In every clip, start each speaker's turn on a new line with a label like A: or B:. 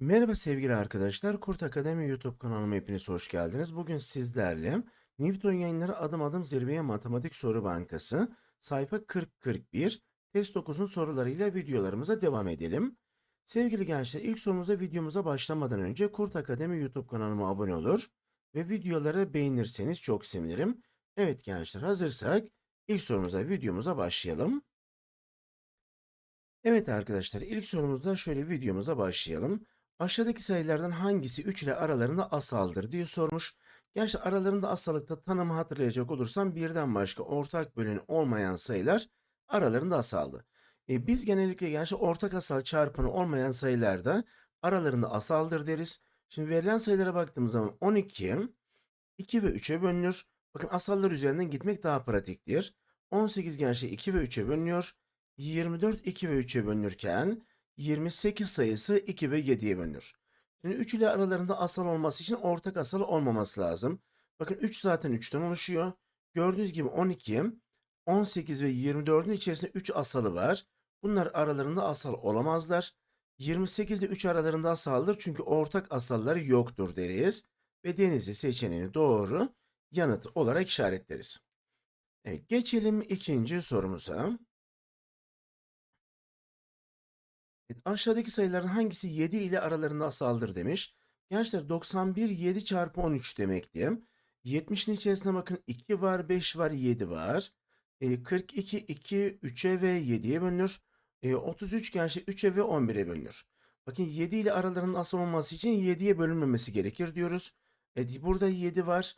A: Merhaba sevgili arkadaşlar. Kurt Akademi YouTube kanalıma hepiniz hoş geldiniz. Bugün sizlerle Newton Yayınları Adım Adım Zirveye Matematik Soru Bankası sayfa 40-41 test 9'un sorularıyla videolarımıza devam edelim. Sevgili gençler ilk sorumuza videomuza başlamadan önce Kurt Akademi YouTube kanalıma abone olur ve videoları beğenirseniz çok sevinirim. Evet gençler hazırsak ilk sorumuza videomuza başlayalım. Evet arkadaşlar ilk sorumuzda şöyle videomuza başlayalım. Aşağıdaki sayılardan hangisi 3 ile aralarında asaldır diye sormuş. Gerçi aralarında asallıkta tanımı hatırlayacak olursam birden başka ortak böleni olmayan sayılar aralarında asaldı. E, biz genellikle gerçi ortak asal çarpanı olmayan sayılarda aralarında asaldır deriz. Şimdi verilen sayılara baktığımız zaman 12, 2 ve 3'e bölünür. Bakın asallar üzerinden gitmek daha pratiktir. 18 gerçi 2 ve 3'e bölünüyor. 24 2 ve 3'e bölünürken 28 sayısı 2 ve 7'ye bölünür. Şimdi 3 ile aralarında asal olması için ortak asal olmaması lazım. Bakın 3 zaten 3'ten oluşuyor. Gördüğünüz gibi 12, 18 ve 24'ün içerisinde 3 asalı var. Bunlar aralarında asal olamazlar. 28 ile 3 aralarında asaldır çünkü ortak asalları yoktur deriz. Ve denizli seçeneğini doğru yanıt olarak işaretleriz. Evet, geçelim ikinci sorumuza. Evet, aşağıdaki sayıların hangisi 7 ile aralarında asaldır demiş. Gençler 91 7 çarpı 13 demekti. 70'in içerisine bakın 2 var, 5 var, 7 var. E, 42 2 3'e ve 7'ye bölünür. E, 33 gençler 3'e ve 11'e bölünür. Bakın 7 ile aralarında asal olması için 7'ye bölünmemesi gerekir diyoruz. E, burada 7 var.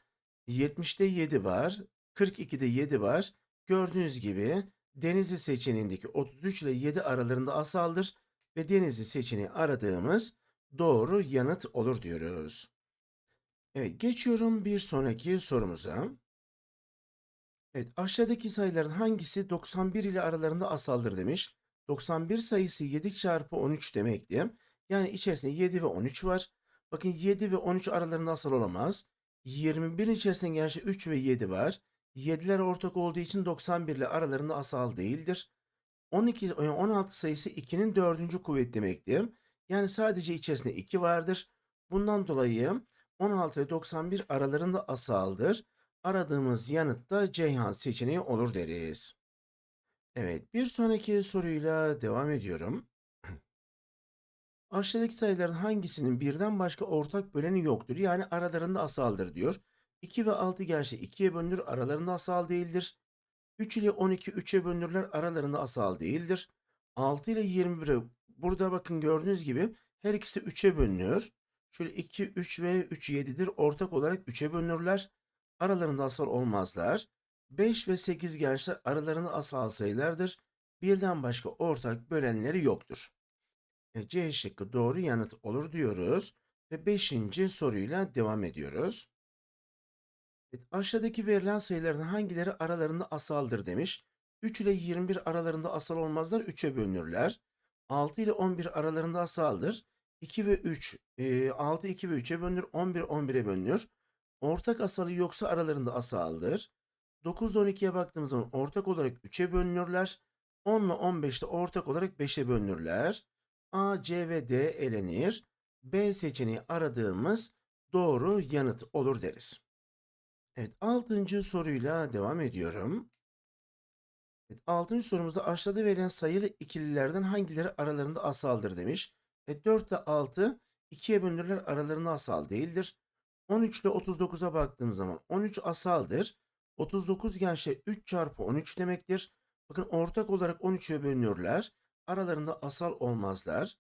A: 70'te 7 var. 42'de 7 var. Gördüğünüz gibi Denizli seçeneğindeki 33 ile 7 aralarında asaldır ve Denizli seçeneği aradığımız doğru yanıt olur diyoruz. Evet, geçiyorum bir sonraki sorumuza. Evet, aşağıdaki sayıların hangisi 91 ile aralarında asaldır demiş. 91 sayısı 7 çarpı 13 demekti. Yani içerisinde 7 ve 13 var. Bakın 7 ve 13 aralarında asal olamaz. 21 içerisinde gerçi 3 ve 7 var. 7'ler ortak olduğu için 91 ile aralarında asal değildir. 12, 16 sayısı 2'nin dördüncü kuvvet demekti. Yani sadece içerisinde 2 vardır. Bundan dolayı 16 ve 91 aralarında asaldır. Aradığımız yanıt da Ceyhan seçeneği olur deriz. Evet, bir sonraki soruyla devam ediyorum. Aşağıdaki sayıların hangisinin birden başka ortak böleni yoktur? Yani aralarında asaldır diyor. 2 ve 6 gerçi 2'ye bölünür, aralarında asal değildir. 3 ile 12 3'e bölünürler, aralarında asal değildir. 6 ile 21'e burada bakın gördüğünüz gibi her ikisi 3'e bölünüyor. Şöyle 2, 3 ve 3 7'dir. Ortak olarak 3'e bölünürler. Aralarında asal olmazlar. 5 ve 8 gençler aralarında asal sayılardır. Birden başka ortak bölenleri yoktur. E, C şıkkı doğru yanıt olur diyoruz. Ve 5. soruyla devam ediyoruz. Evet, aşağıdaki verilen sayıların hangileri aralarında asaldır demiş. 3 ile 21 aralarında asal olmazlar 3'e bölünürler. 6 ile 11 aralarında asaldır. 2 ve 3, e, 6 2 ve 3'e bölünür. 11 11'e bölünür. Ortak asalı yoksa aralarında asaldır. 9 ile 12'ye baktığımız zaman ortak olarak 3'e bölünürler. 10 ile 15 de ortak olarak 5'e bölünürler. A, C ve D elenir. B seçeneği aradığımız doğru yanıt olur deriz. Evet, altıncı soruyla devam ediyorum. Evet, altıncı sorumuzda aşağıda verilen sayılı ikililerden hangileri aralarında asaldır demiş. E, 4 ile 6 ikiye bölünürler aralarında asal değildir. 13 ile 39'a baktığımız zaman 13 asaldır. 39 gençler 3 çarpı 13 demektir. Bakın ortak olarak 13'e bölünürler. Aralarında asal olmazlar.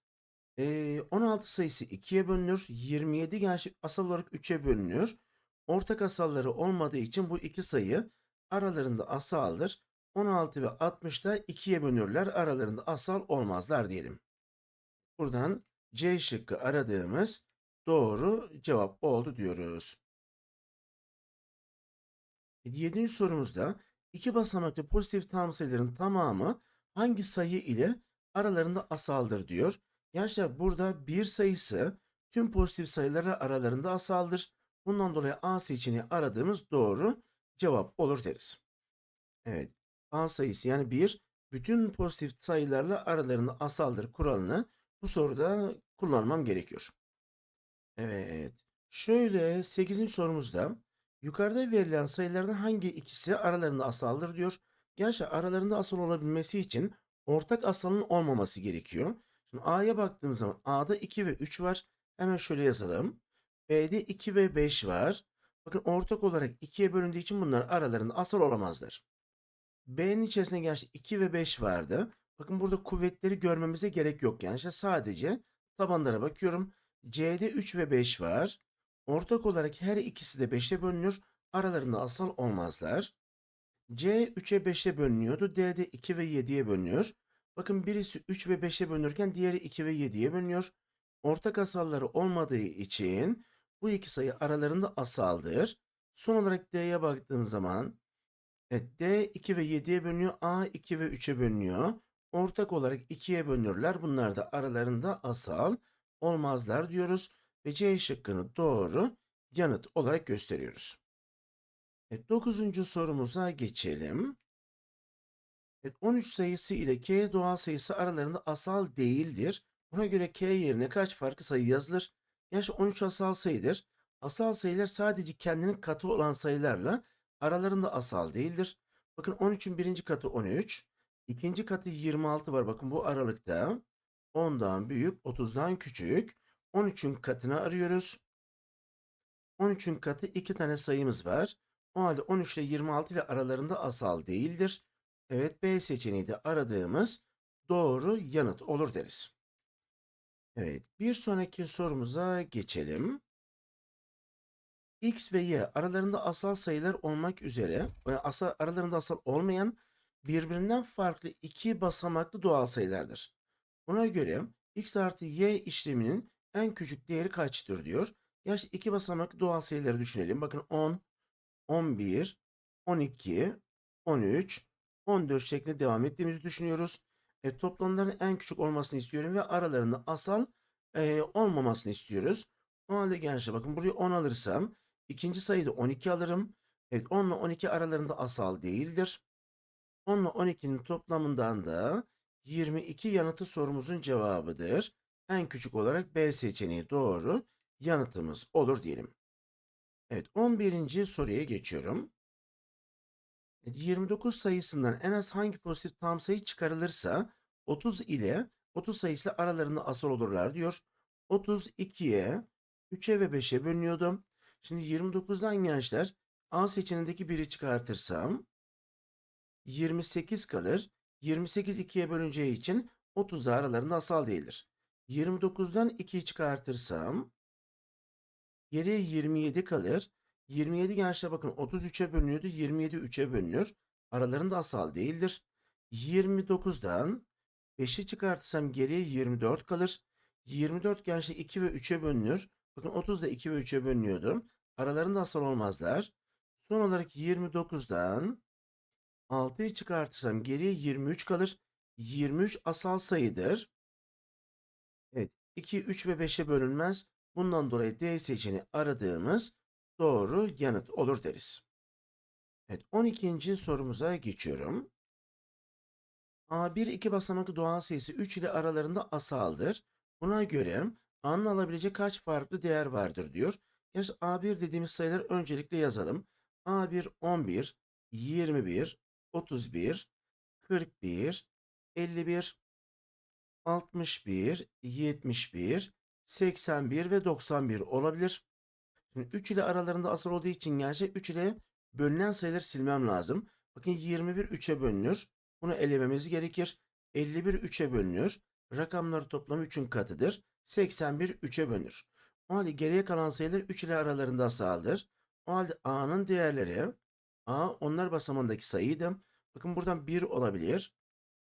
A: E, 16 sayısı 2'ye bölünür. 27 gençler asal olarak 3'e bölünür. Ortak asalları olmadığı için bu iki sayı aralarında asaldır. 16 ve 60 da 2'ye bölünürler. Aralarında asal olmazlar diyelim. Buradan C şıkkı aradığımız doğru cevap oldu diyoruz. 7. sorumuzda iki basamaklı pozitif tam sayıların tamamı hangi sayı ile aralarında asaldır diyor. Gençler burada bir sayısı tüm pozitif sayıları aralarında asaldır. Bundan dolayı A seçeneği aradığımız doğru cevap olur deriz. Evet. A sayısı yani 1 bütün pozitif sayılarla aralarında asaldır kuralını bu soruda kullanmam gerekiyor. Evet. Şöyle 8. sorumuzda yukarıda verilen sayılardan hangi ikisi aralarında asaldır diyor. Gerçi aralarında asal olabilmesi için ortak asalın olmaması gerekiyor. Şimdi A'ya baktığımız zaman A'da 2 ve 3 var. Hemen şöyle yazalım. B'de 2 ve 5 var. Bakın ortak olarak 2'ye bölündüğü için bunlar aralarında asal olamazlar. B'nin içerisinde gerçi 2 ve 5 vardı. Bakın burada kuvvetleri görmemize gerek yok. İşte sadece tabanlara bakıyorum. C'de 3 ve 5 var. Ortak olarak her ikisi de 5'e bölünür. Aralarında asal olmazlar. C 3'e 5'e bölünüyordu. D'de 2 ve 7'ye bölünüyor. Bakın birisi 3 ve 5'e bölünürken diğeri 2 ve 7'ye bölünüyor. Ortak asalları olmadığı için bu iki sayı aralarında asaldır. Son olarak D'ye baktığım zaman evet, D 2 ve 7'ye bölünüyor. A 2 ve 3'e bölünüyor. Ortak olarak 2'ye bölünürler. Bunlar da aralarında asal olmazlar diyoruz. Ve C şıkkını doğru yanıt olarak gösteriyoruz. Evet, 9. sorumuza geçelim. Evet, 13 sayısı ile K doğal sayısı aralarında asal değildir. Buna göre K yerine kaç farklı sayı yazılır? Yaş 13 asal sayıdır. Asal sayılar sadece kendinin katı olan sayılarla aralarında asal değildir. Bakın 13'ün birinci katı 13. ikinci katı 26 var. Bakın bu aralıkta 10'dan büyük, 30'dan küçük. 13'ün katını arıyoruz. 13'ün katı 2 tane sayımız var. O halde 13 ile 26 ile aralarında asal değildir. Evet B seçeneği de aradığımız doğru yanıt olur deriz. Evet bir sonraki sorumuza geçelim. X ve Y aralarında asal sayılar olmak üzere e, asal, aralarında asal olmayan birbirinden farklı iki basamaklı doğal sayılardır. Buna göre x artı y işleminin en küçük değeri kaçtır diyor. Yaş iki basamaklı doğal sayıları düşünelim. Bakın 10, 11, 12, 13, 14 şeklinde devam ettiğimizi düşünüyoruz. E, toplamların en küçük olmasını istiyorum ve aralarında asal e, olmamasını istiyoruz. O halde gençler bakın buraya 10 alırsam ikinci sayıda 12 alırım. Evet 10 ile 12 aralarında asal değildir. 10 ile 12'nin toplamından da 22 yanıtı sorumuzun cevabıdır. En küçük olarak B seçeneği doğru yanıtımız olur diyelim. Evet 11. soruya geçiyorum. 29 sayısından en az hangi pozitif tam sayı çıkarılırsa 30 ile 30 sayısı aralarında asal olurlar diyor. 32'ye 3'e ve 5'e bölünüyordu. Şimdi 29'dan gençler A seçeneğindeki biri çıkartırsam 28 kalır. 28 2'ye bölüneceği için 30 da aralarında asal değildir. 29'dan 2'yi çıkartırsam geriye 27 kalır. 27 gençler bakın 33'e bölünüyordu. 27 3'e bölünür. Aralarında asal değildir. 29'dan 5'i çıkartırsam geriye 24 kalır. 24 gençler 2 ve 3'e bölünür. Bakın 30 da 2 ve 3'e bölünüyordu. Aralarında asal olmazlar. Son olarak 29'dan 6'yı çıkartırsam geriye 23 kalır. 23 asal sayıdır. Evet 2, 3 ve 5'e bölünmez. Bundan dolayı D seçeneği aradığımız doğru yanıt olur deriz. Evet 12. sorumuza geçiyorum. A1 iki basamaklı doğal sayısı 3 ile aralarında asaldır. Buna göre A'nın alabileceği kaç farklı değer vardır diyor. Yani A1 dediğimiz sayıları öncelikle yazalım. A1 11, 21, 31, 41, 51, 61, 71, 81 ve 91 olabilir. Şimdi 3 ile aralarında asal olduğu için gerçek 3 ile bölünen sayıları silmem lazım. Bakın 21 3'e bölünür. Bunu elememiz gerekir. 51 3'e bölünür. Rakamları toplamı 3'ün katıdır. 81 3'e bölünür. O halde geriye kalan sayılar 3 ile aralarında asaldır. O halde A'nın değerleri A onlar basamandaki sayıydı. Bakın buradan 1 olabilir.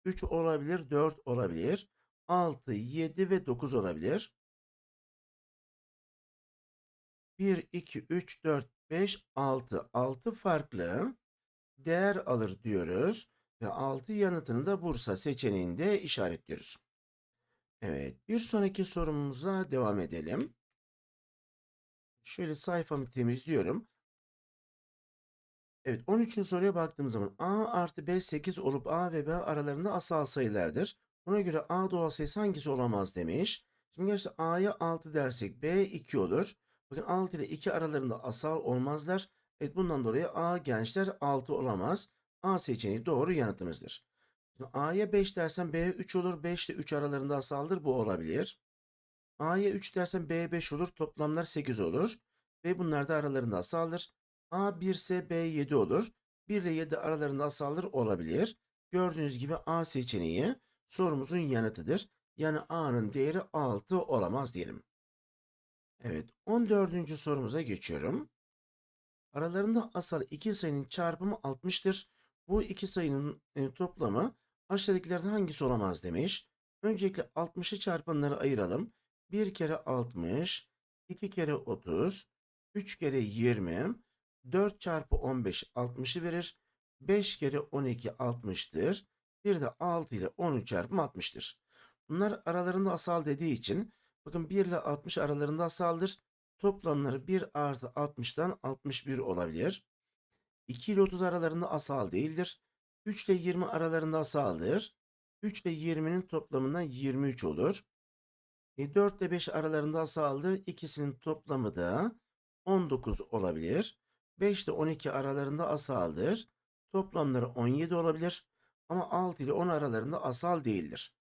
A: 3 olabilir, 4 olabilir. 6, 7 ve 9 olabilir. 1, 2, 3, 4, 5, 6. 6 farklı değer alır diyoruz. Ve 6 yanıtını da Bursa seçeneğinde işaretliyoruz. Evet, bir sonraki sorumuza devam edelim. Şöyle sayfamı temizliyorum. Evet 13. soruya baktığımız zaman A artı B 8 olup A ve B aralarında asal sayılardır. Buna göre A doğal sayısı hangisi olamaz demiş. Şimdi gençler A'ya 6 dersek B 2 olur. Bakın 6 ile 2 aralarında asal olmazlar. Evet bundan dolayı A gençler 6 olamaz. A seçeneği doğru yanıtımızdır. A'ya 5 dersen B 3 olur. 5 ile 3 aralarında asaldır. Bu olabilir. A'ya 3 dersen B 5 olur. Toplamlar 8 olur. Ve bunlar da aralarında asaldır. A 1 ise B 7 olur. 1 ile 7 aralarında asaldır olabilir. Gördüğünüz gibi A seçeneği sorumuzun yanıtıdır. Yani A'nın değeri 6 olamaz diyelim. Evet 14. sorumuza geçiyorum. Aralarında asal iki sayının çarpımı 60'tır. Bu iki sayının e, toplamı aşağıdakilerden hangisi olamaz demiş. Öncelikle 60'ı çarpanları ayıralım. 1 kere 60, 2 kere 30, 3 kere 20, 4 çarpı 15 60'ı verir. 5 kere 12 60'tır. Bir de 6 ile 13 çarpımı 60'tır. Bunlar aralarında asal dediği için bakın 1 ile 60 aralarında asaldır. Toplamları 1 artı 60'tan 61 olabilir. 2 ile 30 aralarında asal değildir. 3 ile 20 aralarında asaldır. 3 ile 20'nin toplamından 23 olur. E, 4 ile 5 aralarında asaldır. İkisinin toplamı da 19 olabilir. 5 ile 12 aralarında asaldır. Toplamları 17 olabilir. Ama 6 ile 10 aralarında asal değildir.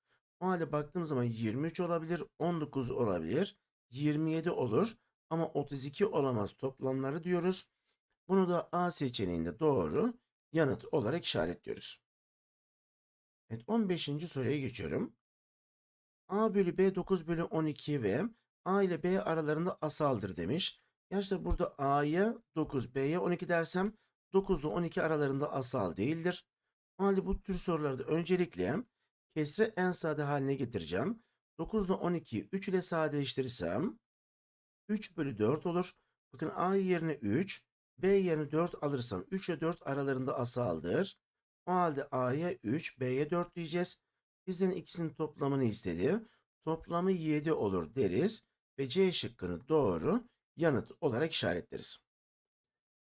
A: O halde baktığımız zaman 23 olabilir, 19 olabilir, 27 olur ama 32 olamaz toplamları diyoruz. Bunu da A seçeneğinde doğru yanıt olarak işaretliyoruz. Evet 15. soruya geçiyorum. A bölü B 9 bölü 12 ve A ile B aralarında asaldır demiş. Ya işte burada A'ya 9, B'ye 12 dersem 9 ile 12 aralarında asal değildir. O halde bu tür sorularda öncelikle kesri en sade haline getireceğim. 9 ile 12'yi 3 ile sadeleştirirsem 3 bölü 4 olur. Bakın A yerine 3, B yerine 4 alırsam 3 ile 4 aralarında asaldır. O halde A'ya 3, B'ye 4 diyeceğiz. Bizden ikisinin toplamını istedi. Toplamı 7 olur deriz ve C şıkkını doğru yanıt olarak işaretleriz.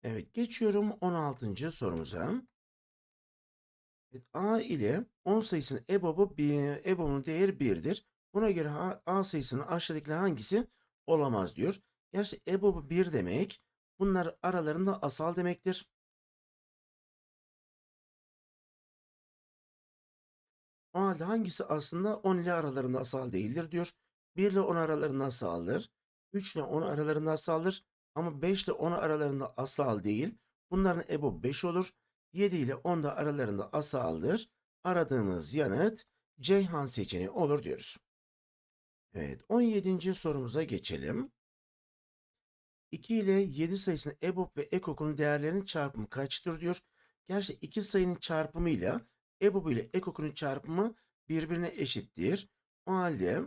A: Evet geçiyorum 16. sorumuza. Evet, A ile 10 sayısının EBOB'u EBOB'un değeri 1'dir. Buna göre A, A sayısının aşağıdakiler hangisi olamaz diyor. Gerçi EBOB'u 1 demek bunlar aralarında asal demektir. O halde hangisi aslında 10 ile aralarında asal değildir diyor. 1 ile 10 aralarında asaldır. 3 ile 10 aralarında asaldır. Ama 5 ile 10 aralarında asal değil. Bunların EBO 5 olur. 7 ile 10 da aralarında asaldır. Aradığımız yanıt Ceyhan seçeneği olur diyoruz. Evet 17. sorumuza geçelim. 2 ile 7 sayısının EBOB ve EKOK'un değerlerinin çarpımı kaçtır diyor. Gerçi iki sayının çarpımıyla EBOB ile EKOK'un çarpımı birbirine eşittir. O halde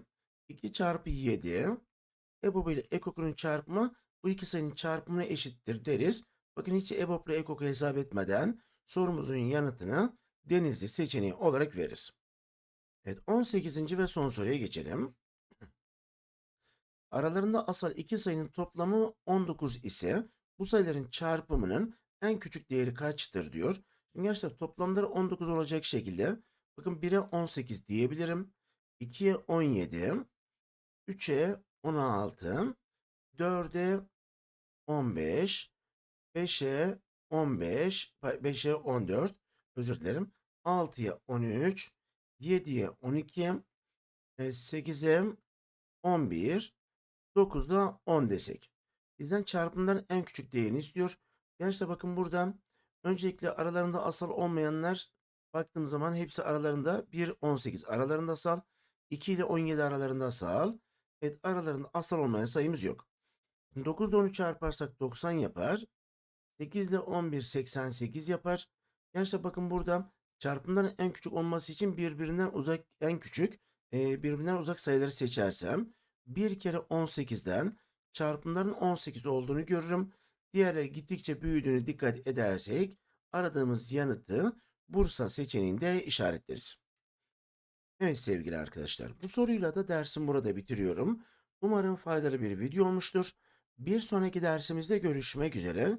A: 2 çarpı 7 EBOB ile EKOK'un çarpımı bu iki sayının çarpımına eşittir deriz. Bakın hiç EBOB ile EKOK'u hesap etmeden sorumuzun yanıtını Denizli seçeneği olarak veririz. Evet 18. ve son soruya geçelim. Aralarında asal iki sayının toplamı 19 ise bu sayıların çarpımının en küçük değeri kaçtır diyor. Şimdi gençler toplamları 19 olacak şekilde bakın 1'e 18 diyebilirim. 2'ye 17, 3'e 16, 4'e 15, 5'e 15, 5'e 14, özür dilerim. 6'ya 13, 7'ye 12, 8'e 11, 9'da 10 desek. Bizden çarpımların en küçük değerini istiyor. Gençler bakın burada öncelikle aralarında asal olmayanlar baktığım zaman hepsi aralarında 1, 18 aralarında asal. 2 ile 17 aralarında asal. Evet aralarında asal olmayan sayımız yok. 9 ile 10'u çarparsak 90 yapar. 8 ile 11 88 yapar. Gençler bakın burada çarpımların en küçük olması için birbirinden uzak en küçük e, birbirinden uzak sayıları seçersem 1 kere 18'den çarpımların 18 olduğunu görürüm. Diğerleri gittikçe büyüdüğünü dikkat edersek aradığımız yanıtı Bursa seçeneğinde işaretleriz. Evet sevgili arkadaşlar bu soruyla da dersim burada bitiriyorum. Umarım faydalı bir video olmuştur. Bir sonraki dersimizde görüşmek üzere.